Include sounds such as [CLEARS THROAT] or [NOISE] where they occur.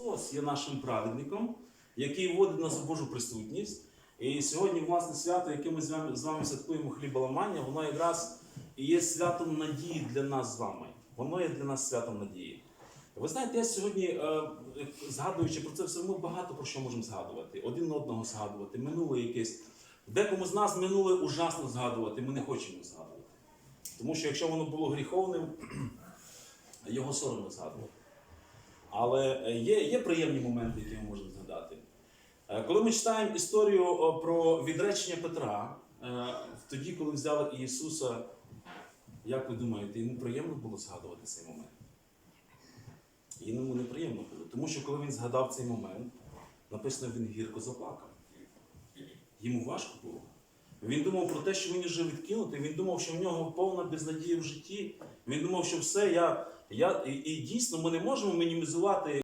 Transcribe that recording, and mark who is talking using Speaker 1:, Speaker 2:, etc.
Speaker 1: Христос є нашим праведником, який вводить нас у Божу присутність. І сьогодні, власне, свято, яке ми з вами, святкуємо хліболамання, воно якраз і є святом надії для нас з вами. Воно є для нас святом надії. Ви знаєте, я сьогодні, е, згадуючи про це все, ми багато про що можемо згадувати. Один одного згадувати, минуле якесь. Декому з нас минуле ужасно згадувати, ми не хочемо згадувати. Тому що якщо воно було гріховним, [CLEARS THROAT] його соромно згадувати. Але е, є, є приємні моменти, які ми можемо згадати. Е, Коли ми читаємо історію про відречення Петра, е, тоді, коли взяли Ісуса, як ви думаєте, йому приємно було згадувати цей момент? Йому неприємно було, тому що коли він згадав цей момент, написано, він гірко заплакав. Йому важко було. Він думав про те, що він вже відкинутий, він думав, що в нього повна безнадія в житті. Він думав, що все, я, я і, і дійсно ми не можемо мінімізувати